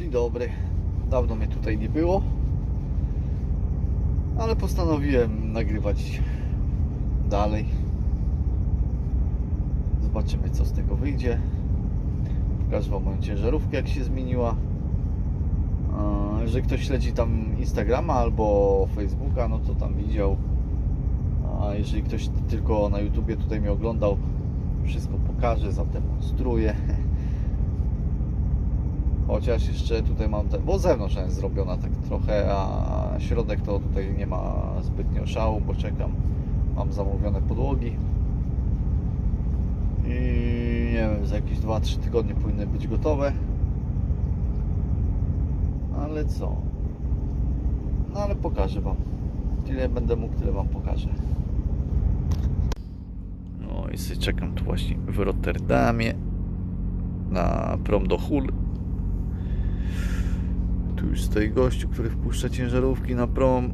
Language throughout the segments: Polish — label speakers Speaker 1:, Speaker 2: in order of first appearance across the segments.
Speaker 1: Dzień dobry. Dawno mnie tutaj nie było. Ale postanowiłem nagrywać dalej. Zobaczymy co z tego wyjdzie. Pokażę Wam moją ciężarówkę jak się zmieniła. Jeżeli ktoś śledzi tam Instagrama albo Facebooka, no to tam widział. A jeżeli ktoś tylko na YouTubie tutaj mnie oglądał, wszystko pokażę, zademonstruję. Chociaż jeszcze tutaj mam ten, bo zewnątrz jest zrobiona tak trochę, a środek to tutaj nie ma zbytnio szału, bo czekam. Mam zamówione podłogi. I nie wiem, za jakieś 2-3 tygodnie powinny być gotowe. Ale co? No ale pokażę Wam. Tyle będę mógł, tyle Wam pokażę. No i czekam tu właśnie w Rotterdamie na prom do Hul. Tu już stoi gościu, który wpuszcza ciężarówki na prom.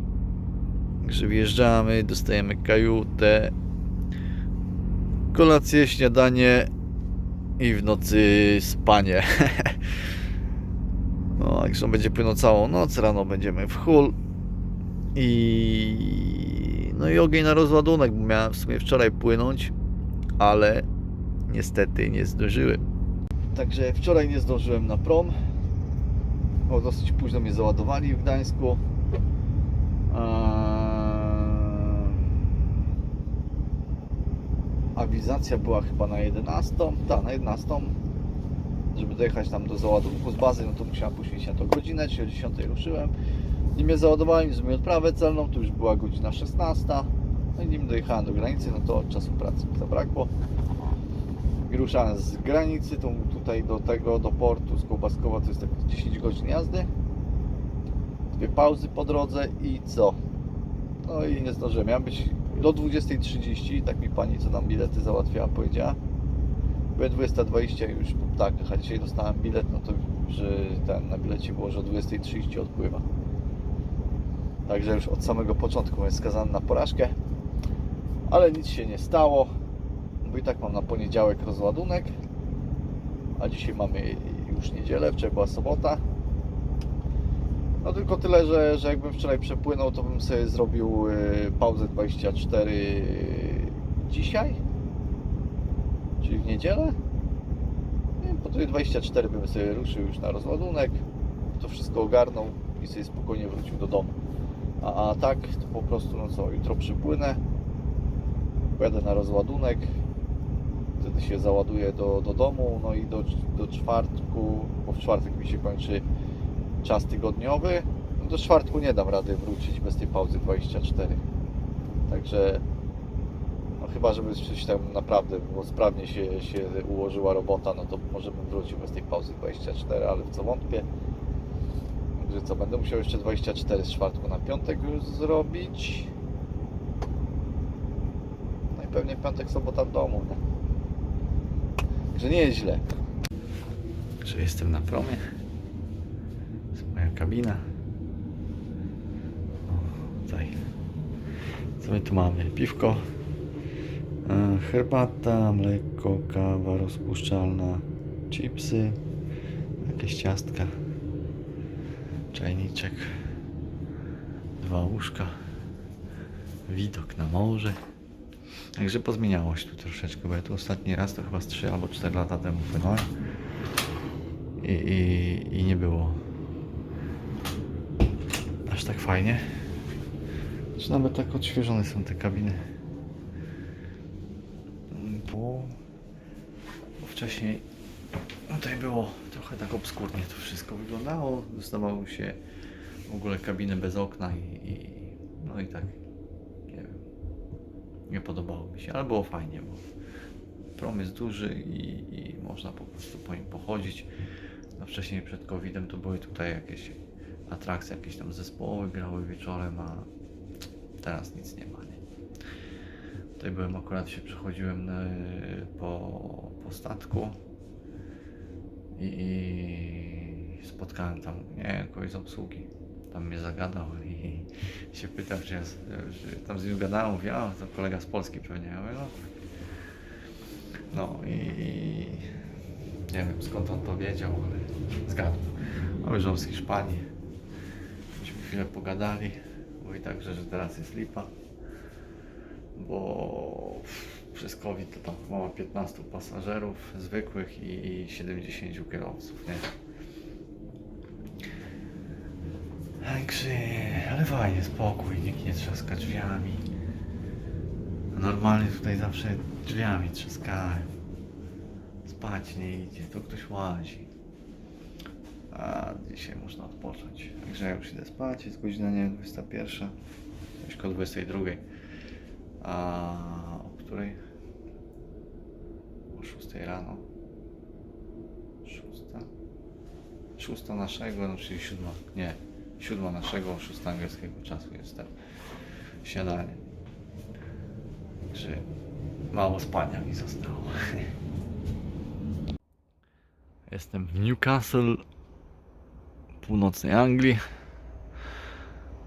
Speaker 1: Także wjeżdżamy, dostajemy kajutę, kolację, śniadanie i w nocy spanie. No, także on będzie płynął całą noc, rano będziemy w Hul. I no i ogień na rozładunek, bo miałem w sumie wczoraj płynąć, ale niestety nie zdążyłem. Także wczoraj nie zdążyłem na prom. Bo dosyć późno mnie załadowali w Gdańsku. Eee, Awizacja była chyba na 11. Tak, na 11. Żeby dojechać tam do załadunku z bazy, no to musiałem poświęcić na to godzinę, czyli o 10 ruszyłem. Nim mnie załadowali, zrobiłem odprawę celną, to już była godzina 16. No i nim dojechałem do granicy, no to czasu pracy mi zabrakło. I ruszałem z granicy to tutaj do tego, do portu z Kołbaskowa to jest tak 10 godzin jazdy. Dwie pauzy po drodze i co? No i nie zdążyłem. Miałem być do 20.30, tak mi pani co nam bilety załatwiała powiedziała. Byłem 20.20 już po ptakach, a dzisiaj dostałem bilet, no to że ten na bilecie było, że o 20.30 odpływa. Także już od samego początku jest skazany na porażkę. Ale nic się nie stało bo i tak mam na poniedziałek rozładunek, a dzisiaj mamy już niedzielę, wczoraj była sobota. No tylko tyle, że, że jakbym wczoraj przepłynął, to bym sobie zrobił y, pauzę 24 dzisiaj, czyli w niedzielę. I po tej 24 bym sobie ruszył już na rozładunek, to wszystko ogarnął i sobie spokojnie wrócił do domu. A, a tak to po prostu, no co, jutro przypłynę, pojadę na rozładunek, wtedy się załaduję do, do domu, no i do, do czwartku, bo w czwartek mi się kończy czas tygodniowy, no do czwartku nie dam rady wrócić bez tej pauzy 24. Także no chyba, żeby coś tam naprawdę było sprawnie się, się ułożyła robota, no to może bym wrócił bez tej pauzy 24, ale w co wątpię. Także co, będę musiał jeszcze 24 z czwartku na piątek zrobić. No i pewnie piątek, sobota w domu, nie? Także nie jest źle. Że jestem na promie. Jest moja kabina. O, tutaj. Co my tu mamy? Piwko, e, herbata, mleko, kawa rozpuszczalna, chipsy, jakieś ciastka, czajniczek, dwa łóżka, widok na morze. Także pozmieniało się tu troszeczkę, bo ja tu ostatni raz to chyba z 3 albo 4 lata temu płynąłem i, i, i nie było aż tak fajnie. Czy nawet tak odświeżone są te kabiny. Bo, wcześniej tutaj było trochę tak obskurnie to wszystko wyglądało. Dostawało się w ogóle kabiny bez okna i, i no i tak nie podobało mi się, ale było fajnie, bo prom jest duży i, i można po prostu po nim pochodzić. No wcześniej przed COVID-em to były tutaj jakieś atrakcje, jakieś tam zespoły grały wieczorem, a teraz nic nie ma. Nie? Tutaj byłem akurat się przechodziłem na, po, po statku i, i spotkałem tam nie, kogoś z obsługi. Tam mnie zagadał i się pytał, czy ja że tam z nim gadałem, mówię, a to kolega z Polski pewnie. Ja mówię, no. no i, nie wiem skąd on to wiedział, ale zgadł. No już z Hiszpanii. Myśmy chwilę pogadali. Mówi także, że teraz jest lipa. Bo przez COVID to tam chyba 15 pasażerów zwykłych i, i 70 kierowców, nie? Także, ale fajnie, spokój, nikt nie trzaska drzwiami. Normalnie tutaj zawsze drzwiami trzaskają. Spać nie idzie, to ktoś łazi. A dzisiaj można odpocząć. Także ja już idę spać, jest godzina nie wiem, 21. Już koło 22. A o której? O 6 rano. 6. 6 naszego, no czyli 7. Nie, 7 naszego, 6 angielskiego czasu jest ten śniadanie. Także mało spania mi zostało. Jestem w Newcastle, północnej Anglii.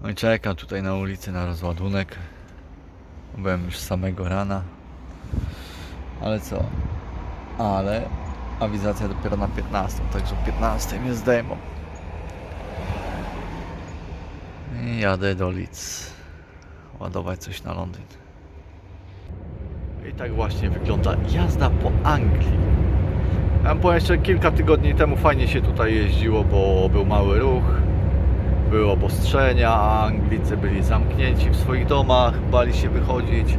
Speaker 1: No i czekam tutaj na ulicy na rozładunek. Byłem już samego rana. Ale co? Ale awizacja dopiero na 15, także o 15 mnie zdejmą. Jadę do Leeds. Ładować coś na Londyn. I tak właśnie wygląda jazda po Anglii. Ja powiem jeszcze kilka tygodni temu fajnie się tutaj jeździło, bo był mały ruch, były obostrzenia, a Anglicy byli zamknięci w swoich domach, bali się wychodzić.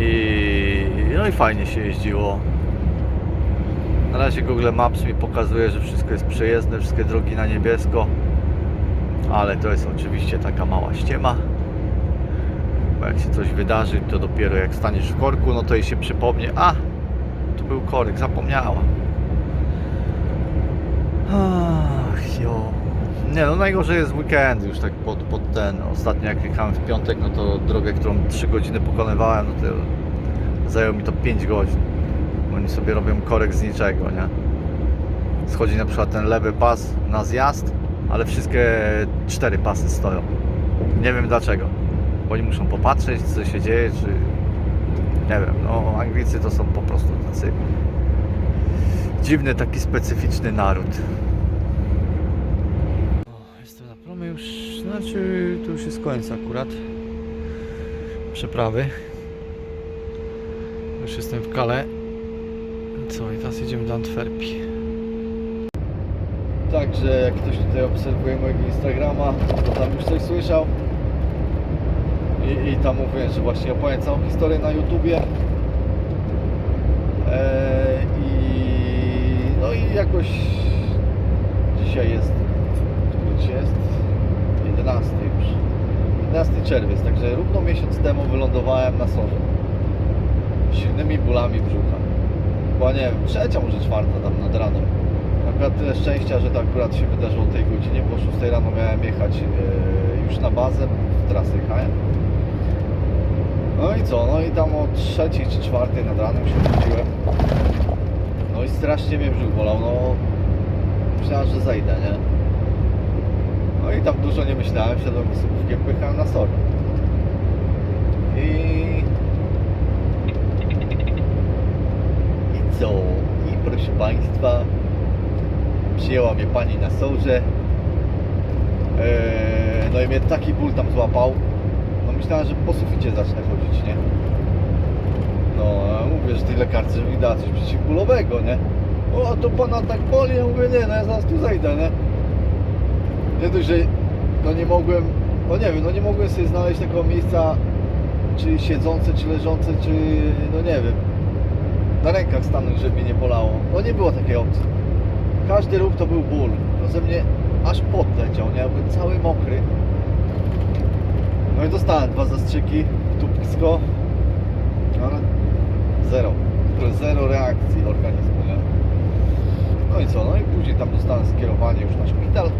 Speaker 1: I, no i fajnie się jeździło. Na razie Google Maps mi pokazuje, że wszystko jest przejezdne, wszystkie drogi na niebiesko. Ale to jest oczywiście taka mała ściema. Bo jak się coś wydarzy, to dopiero jak staniesz w korku, no to jej się przypomnie, a tu był korek, zapomniała. Ach, jo. Nie no, najgorzej jest weekend już tak pod, pod ten. Ostatnio jak jechałem w piątek, no to drogę, którą 3 godziny pokonywałem, no to zajęło mi to 5 godzin. Oni sobie robią korek z niczego, nie? Schodzi na przykład ten lewy pas na zjazd, ale wszystkie cztery pasy stoją. Nie wiem dlaczego. Oni muszą popatrzeć, co się dzieje, czy nie wiem, no Anglicy to są po prostu tacy dziwny, taki specyficzny naród. O, jestem na promie już, znaczy to już jest koniec akurat przeprawy. Już jestem w Kale. Co, i teraz jedziemy do Antwerpii. Także jak ktoś tutaj obserwuje mojego Instagrama, to tam już coś słyszał. I, i tam mówiłem, że właśnie opowiem całą historię na YouTubie. Eee, I no i jakoś dzisiaj jest, który jest 11 już. 11 czerwiec, także równo miesiąc temu wylądowałem na Sorze. Silnymi bólami brzucha. Była nie wiem, trzecia, może czwarta tam nad ranem. Akurat tyle szczęścia, że to akurat się wydarzyło o tej godzinie, bo o 6 rano miałem jechać e, już na bazę, w trasę jechałem. No i co? No i tam o trzeciej czy czwartej nad ranem się budziłem. No i strasznie mnie brzuch bolał, no myślałem, że zejdę, nie? No i tam dużo nie myślałem, wsiadłem w słupówkę, pojechałem na sorę. I... I co? I proszę Państwa, przyjęła mnie pani na sorze. Eee, no i mnie taki ból tam złapał. No myślałem, że po suficie zacznę chodzić, nie? No, mówię, że tej lekarce mi da coś przeciwbólowego, nie? O, to pana tak boli? Ja mówię, nie, no ja zaraz tu zejdę, nie? Nie dość, że no nie mogłem, no nie wiem, no nie mogłem sobie znaleźć takiego miejsca, czy siedzące, czy leżące, czy, no nie wiem, na rękach stanąć, żeby mnie nie bolało. No nie było takiej opcji. Każdy ruch to był ból. No ze mnie aż pot leciał, nie? Byłem cały mokry. No i dostałem dwa zastrzyki, tupsko, ale zero, zero reakcji organizmu, nie? No i co, no i później tam dostałem skierowanie już na szpital. Eee,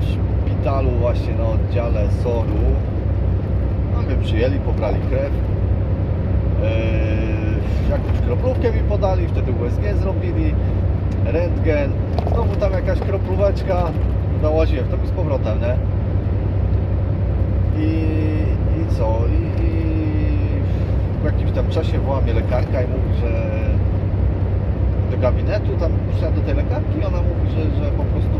Speaker 1: w szpitalu właśnie na oddziale SOR-u no mnie przyjęli, pobrali krew. Eee, jakąś kroplówkę mi podali, wtedy USG zrobili, rentgen, znowu tam jakaś kroplóweczka, nałaziłem to mi z powrotem, nie? I, i co? I, I, w jakimś tam czasie włamie lekarka i mówi, że do gabinetu, tam przyszedłem do tej lekarki i ona mówi, że, że po prostu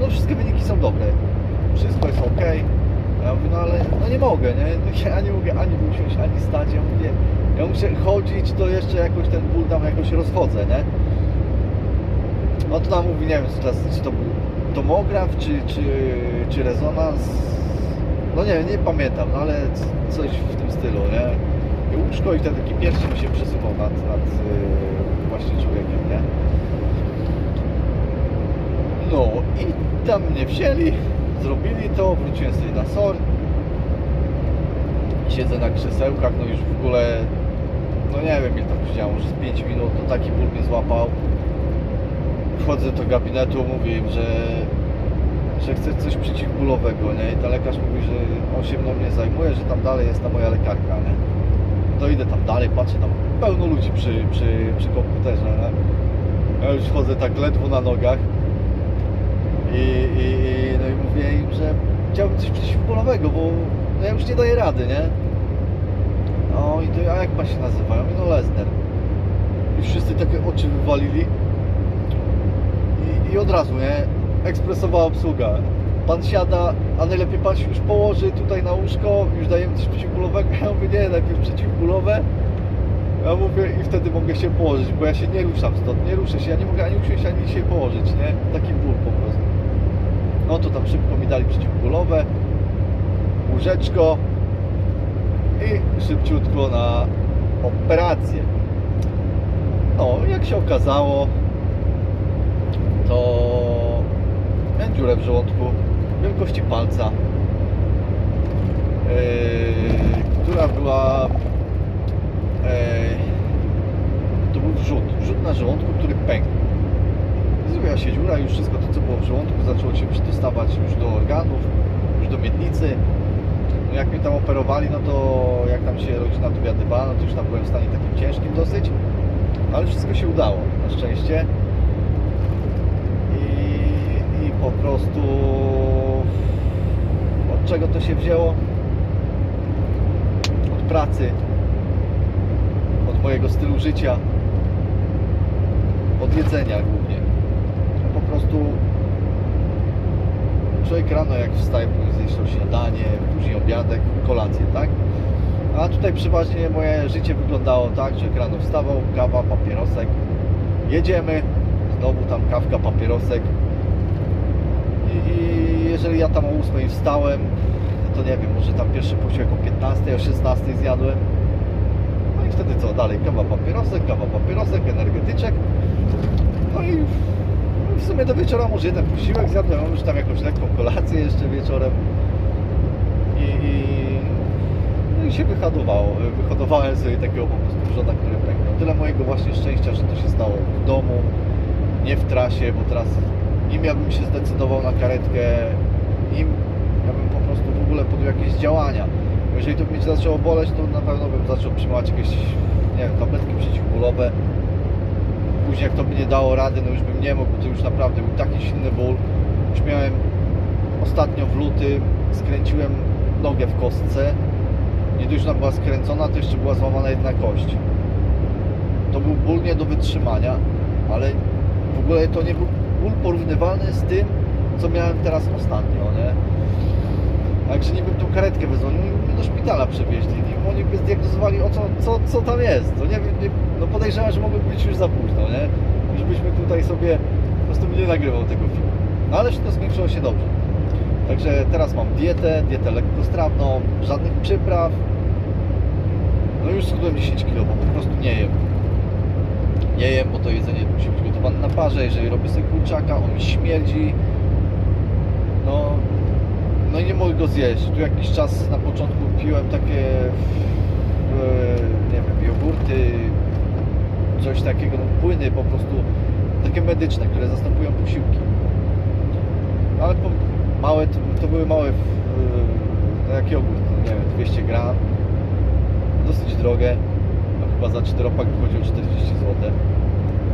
Speaker 1: no wszystkie wyniki są dobre, wszystko jest ok. Ja mówię, no ale no nie mogę, nie? No Ja nie mogę ani usiąść, ani stać. Ja mówię, ja muszę chodzić, to jeszcze jakoś ten ból tam jakoś rozchodzę, nie? No to tam mówi, nie wiem, teraz, czy to był tomograf, czy, czy, czy rezonans. No nie, nie pamiętam, no ale coś w tym stylu, nie? I łóżko i wtedy taki mi się przesuwał nad, nad yy, właśnie człowiekiem, nie? No i tam mnie wzięli, zrobili to, wróciłem sobie na SOR. Siedzę na krzesełkach, no już w ogóle, no nie wiem ile tam siedziałem, może z 5 minut, no taki ból mnie złapał. Wchodzę do gabinetu, mówię im, że, że chcę coś przeciwbólowego, nie? I ta lekarz mówi, że on się mną nie zajmuje, że tam dalej jest ta moja lekarka, nie? To idę tam dalej, patrzę, tam pełno ludzi przy, przy, przy komputerze, nie? Ja już chodzę tak ledwo na nogach. I, i, i, no i mówię im, że chciałbym coś przeciwbólowego, bo no ja już nie daję rady, nie? No i to, a jak pan się nazywa? Ja mówię, no Lesner. I wszyscy takie oczy wywalili. I, I od razu, nie? Ekspresowa obsługa. Pan siada, a najlepiej pan się już położy tutaj na łóżko, już dajemy coś przeciwbólowego. Ja mówię, nie, najpierw przeciwbólowe. Ja mówię i wtedy mogę się położyć, bo ja się nie ruszam stąd, nie ruszę się, ja nie mogę ani usiąść, ani się położyć, nie? Taki ból po prostu. No to tam szybko mi dali przeciwbólowe, łóżeczko i szybciutko na operację. No, jak się okazało, to miałem dziurę w żołądku wielkości palca, yy, która była Ej, to był wrzut, wrzut na żołądku, który pękł. Zrobiła się dziura, już wszystko to, co było w żołądku, zaczęło się przydostawać już do organów, już do miednicy. No jak mnie tam operowali, no to jak tam się rodzina dowiadywała, no to już tam byłem w stanie takim ciężkim dosyć, ale wszystko się udało, na szczęście. I, i po prostu od czego to się wzięło? Od pracy, od mojego stylu życia, od jedzenia głównie. Prostu człowiek rano jak wstaje, powinien zjeść śniadanie, później obiadek, kolację, tak? A tutaj przeważnie moje życie wyglądało tak, że rano wstawał, kawa, papierosek, jedziemy, znowu tam kawka, papierosek i, i jeżeli ja tam o 8 wstałem, to nie wiem, może tam pierwszy posiłek o 15, o 16 zjadłem, no i wtedy co dalej? Kawa, papierosek, kawa, papierosek, energetyczek. No i w sumie do wieczora może jeden posiłek zjadłem, już tam jakąś lekką kolację jeszcze wieczorem. I, i, no i się wyhodowało. Wyhodowałem sobie takiego po prostu wrzoda, który pęknął. Tyle mojego właśnie szczęścia, że to się stało w domu, nie w trasie, bo teraz nim ja bym się zdecydował na karetkę, nim ja bym po prostu w ogóle podjął jakieś działania. Jeżeli to mnie zaczęło boleć, to na pewno bym zaczął przyjmować jakieś, nie wiem, tabletki przeciwbólowe. Później jak to by nie dało rady, no już bym nie mógł, bo to już naprawdę był taki silny ból. Już miałem ostatnio w lutym, skręciłem nogę w kostce. Nie dość, że ona była skręcona, to jeszcze była złamana jedna kość. To był ból nie do wytrzymania, ale w ogóle to nie był ból porównywalny z tym, co miałem teraz ostatnio, nie? Także nie bym tą karetkę wezwolił, oni mnie do szpitala przewieźli i oni by zdiagnozowali o co, co, co tam jest. To nie nie, no podejrzewam, że mogło być już za późno, nie? Już byśmy tutaj sobie, po prostu nie nagrywał tego filmu. No ale wszystko skończyło się dobrze. Także teraz mam dietę, dietę lekkostrawną, żadnych przypraw. No już schudłem 10 kg, bo po prostu nie jem. Nie jem, bo to jedzenie musi być gotowane na parze. Jeżeli robię sobie kurczaka, on mi śmierdzi. No, no i nie mogę go zjeść. Tu jakiś czas na początku piłem takie, e, nie wiem, jogurty, coś takiego, no, płyny po prostu, takie medyczne, które zastępują posiłki. No, Ale po, małe, to, to były małe, e, no jak jogurt, nie wiem, 200 gram, dosyć drogie, no chyba za 4 pak wychodziło 40 zł.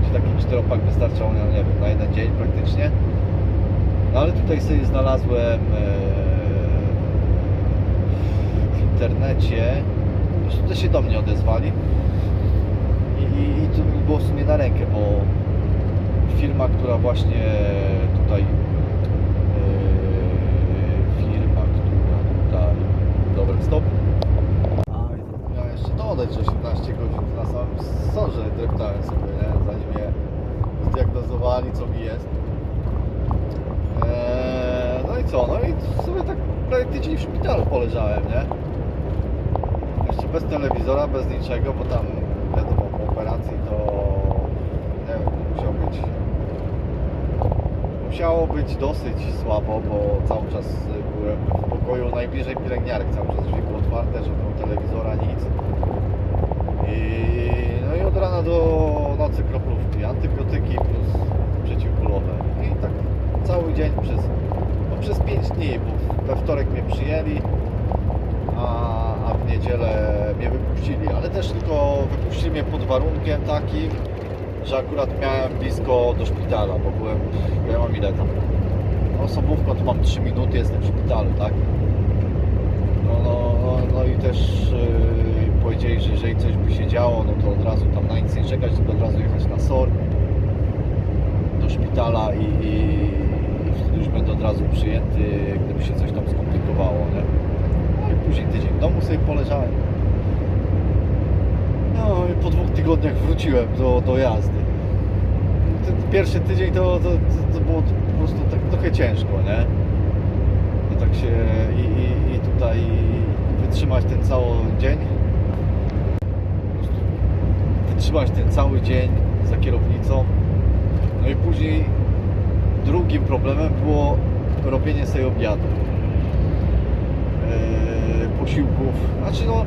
Speaker 1: Czy taki 4 pak wystarczał, no, nie wiem, na jeden dzień praktycznie. No ale tutaj sobie znalazłem internecie, też się do mnie odezwali. I, i, i to mi było w sumie na rękę, bo firma, która właśnie tutaj yy, firma, która tutaj stop. A i miałem jeszcze dodać, że 18 godzin na samym sorze dreptałem sobie, nie? zanim je zdiagnozowali co mi jest. Eee, no i co, no i sobie tak prawie tydzień w szpitalu poleżałem, nie? Bez telewizora, bez niczego, bo tam wiadomo po operacji to nie wiem, musiał być musiało być dosyć słabo, bo cały czas byłem w pokoju najbliżej pielęgniarek, cały czas drzwi były otwarte, żadnego telewizora, nic. I, no i od rana do nocy kroplówki, antybiotyki plus przeciwbólowe. I tak cały dzień przez, no przez 5 dni, bo we wtorek mnie przyjęli, a, a w niedzielę mnie wypuścili, ale też tylko wypuścili mnie pod warunkiem takim, że akurat miałem blisko do szpitala, bo byłem, ja mam ile tam, osobówką to mam 3 minuty, jestem w szpitalu, tak? No, no, no, no i też yy, powiedzieli, że jeżeli coś by się działo, no to od razu tam na nic nie czekać, tylko od razu jechać na SOR do szpitala i, i, i wtedy już będę od razu przyjęty, gdyby się coś tam skomplikowało, nie? No i później tydzień w domu sobie poleżałem. No i po dwóch tygodniach wróciłem do, do jazdy. Ten pierwszy tydzień to, to, to, to było po prostu tak trochę ciężko, nie? I tak się i, i, i tutaj wytrzymać ten cały dzień. Wytrzymać ten cały dzień za kierownicą. No i później drugim problemem było robienie sobie obiadu. Eee, posiłków. Znaczy no,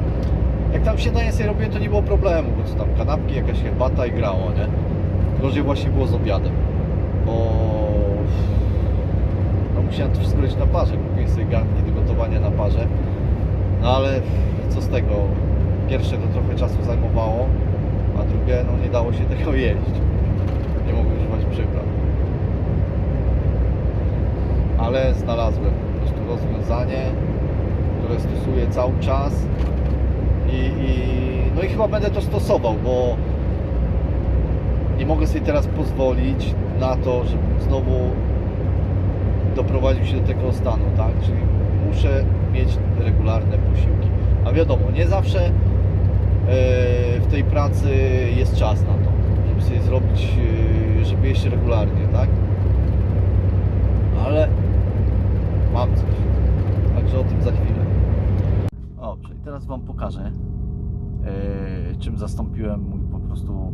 Speaker 1: jak tam śniadanie sobie robiłem, to nie było problemu, bo co tam, kanapki, jakaś herbata i grało, nie? Gorzej właśnie było z obiadem, bo no musiałem to wszystko na parze, kupiłem sobie garnki do gotowania na parze, no ale co z tego, pierwsze to trochę czasu zajmowało, a drugie, no nie dało się tego jeść, nie mogłem używać przypraw. Ale znalazłem po prostu rozwiązanie, które stosuję cały czas i, i, no i chyba będę to stosował, bo nie mogę sobie teraz pozwolić na to, żeby znowu doprowadził się do tego stanu, tak? Czyli muszę mieć regularne posiłki. A wiadomo, nie zawsze e, w tej pracy jest czas na to, żeby sobie zrobić, e, żeby jeść regularnie, tak? Ale mam coś. Także o tym za chwilę. Teraz Wam pokażę, e, czym zastąpiłem mój po prostu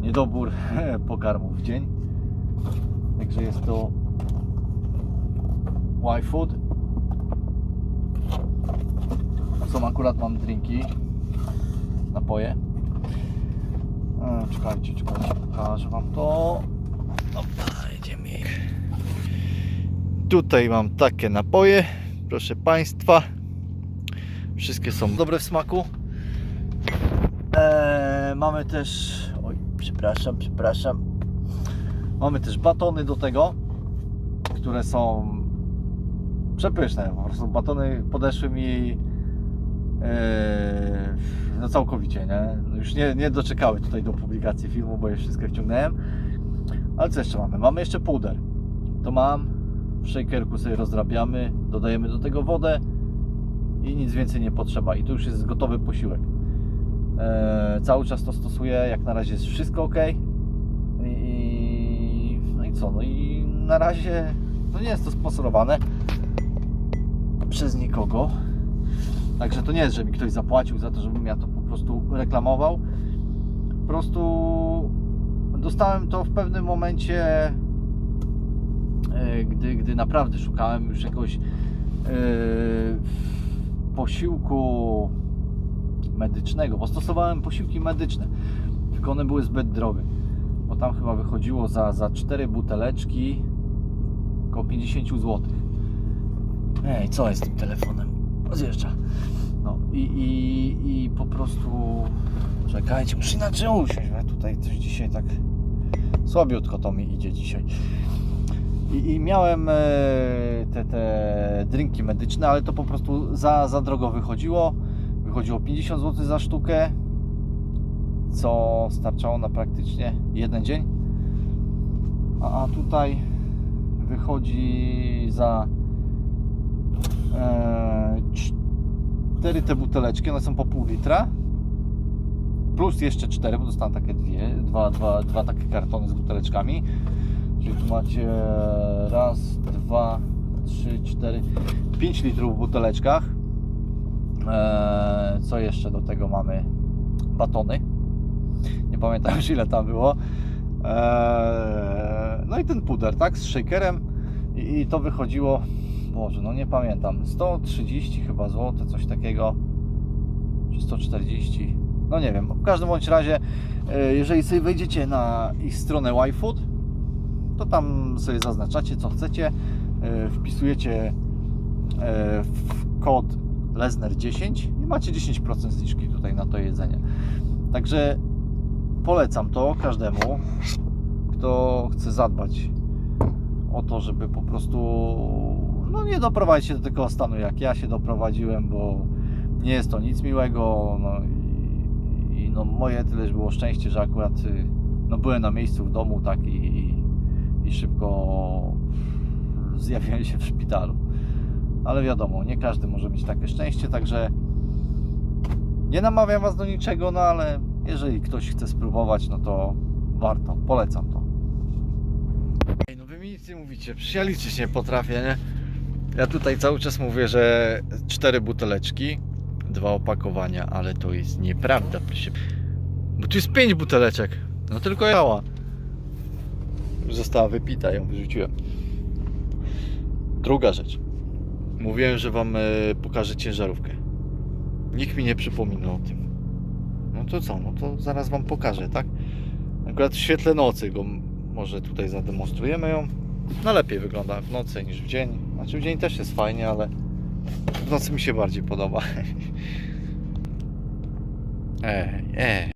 Speaker 1: niedobór pokarmów w dzień. Także jest to Y-Food. Są akurat mam drinki, napoje. E, czekajcie, czekajcie, pokażę Wam to. Jedziemy. Tutaj mam takie napoje, proszę Państwa. Wszystkie są dobre w smaku. Eee, mamy też. Oj, przepraszam, przepraszam. Mamy też batony do tego, które są przepyszne. Po prostu batony podeszły mi eee, no całkowicie, nie? Już nie, nie doczekały tutaj do publikacji filmu, bo je wszystkie wciągnąłem. Ale co jeszcze mamy? Mamy jeszcze puder. To mam. W shakerku sobie rozrabiamy, dodajemy do tego wodę i nic więcej nie potrzeba. I to już jest gotowy posiłek. E, cały czas to stosuję, jak na razie jest wszystko ok. I, no i co? No i na razie no nie jest to sponsorowane przez nikogo. Także to nie jest, że mi ktoś zapłacił za to, żebym ja to po prostu reklamował. Po prostu dostałem to w pewnym momencie, e, gdy, gdy naprawdę szukałem już jakiegoś e, posiłku medycznego, bo stosowałem posiłki medyczne, tylko one były zbyt drogie, bo tam chyba wychodziło za, za 4 buteleczki około 50 zł. Ej, co jest z tym telefonem? Zjeżdża. No i, i, i po prostu czekajcie, muszę inaczej usiąść, bo ja tutaj coś dzisiaj tak słabiutko to mi idzie dzisiaj. I, i miałem e, te, te drinki medyczne, ale to po prostu za, za drogo wychodziło. Wychodziło 50 zł za sztukę, co starczało na praktycznie jeden dzień. A, a tutaj wychodzi za e, cz- cztery te buteleczki, one są po pół litra. Plus jeszcze cztery, bo dostałem takie dwie, dwa, dwa, dwa takie kartony z buteleczkami. Czyli tu macie raz, dwa, trzy, cztery, pięć litrów w buteleczkach. Eee, co jeszcze do tego mamy? Batony. Nie pamiętam już ile tam było. Eee, no i ten puder, tak? Z shakerem. I, to wychodziło, Boże, no nie pamiętam, 130 chyba złote, coś takiego. Czy 140. No nie wiem. W każdym bądź razie, e, jeżeli sobie wejdziecie na ich stronę YFood, to tam sobie zaznaczacie co chcecie. e, Wpisujecie e, w kod Lesner10 i macie 10% zniżki tutaj na to jedzenie. Także polecam to każdemu, kto chce zadbać o to, żeby po prostu no nie doprowadzić się do takiego stanu jak ja się doprowadziłem, bo nie jest to nic miłego no i, i no moje tyleż było szczęście, że akurat y, no byłem na miejscu w domu tak i, i szybko zjawiłem się w szpitalu. Ale wiadomo, nie każdy może mieć takie szczęście, także nie namawiam Was do niczego, no ale jeżeli ktoś chce spróbować, no to warto, polecam to. Ej, no wy mi nic nie mówicie, przecież ja liczyć nie potrafię, nie? Ja tutaj cały czas mówię, że cztery buteleczki, dwa opakowania, ale to jest nieprawda. Bo tu jest pięć buteleczek, no tylko jała. Została wypita, ją wyrzuciłem. Druga rzecz. Mówiłem, że wam e, pokażę ciężarówkę. Nikt mi nie przypominał o tym. No to co, no to zaraz wam pokażę, tak? Akurat w świetle nocy go może tutaj zademonstrujemy ją. No lepiej wygląda w nocy niż w dzień. Znaczy w dzień też jest fajnie, ale w nocy mi się bardziej podoba. Ej, ej.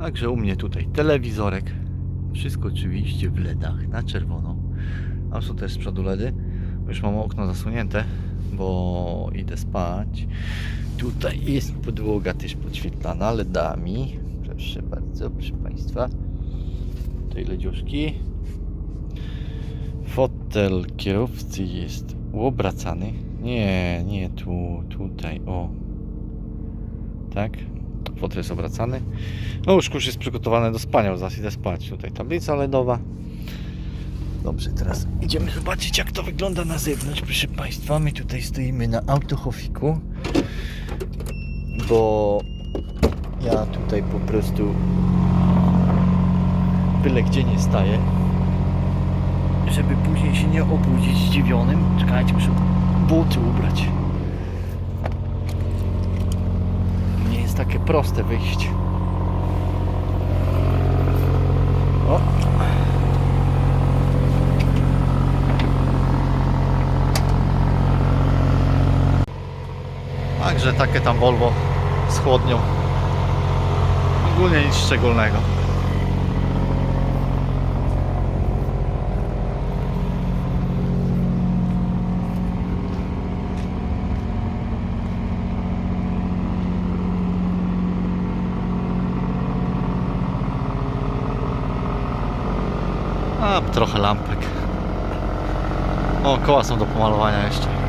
Speaker 1: Także u mnie tutaj telewizorek. Wszystko oczywiście w LEDach, na czerwono. A są też z przodu LEDy. Już mam okno zasunięte, bo idę spać. Tutaj jest podłoga też podświetlana LEDami. Proszę bardzo, proszę Państwa. Tutaj ledziuszki. Fotel kierowcy jest obracany. Nie, nie tu, tutaj, o. Tak? Fotel jest obracany. No łóżko już jest przygotowane do spania, zaraz idę spać. Tutaj tablica LEDowa. Dobrze, teraz idziemy zobaczyć jak to wygląda na zewnątrz, proszę Państwa. My tutaj stoimy na autochofiku, bo ja tutaj po prostu byle gdzie nie staję, żeby później się nie obudzić zdziwionym. Czekajcie, muszę buty ubrać. Nie jest takie proste wyjść. O, Także takie tam Volvo z chłodnią. Ogólnie nic szczególnego. A, trochę lampek. O, koła są do pomalowania jeszcze.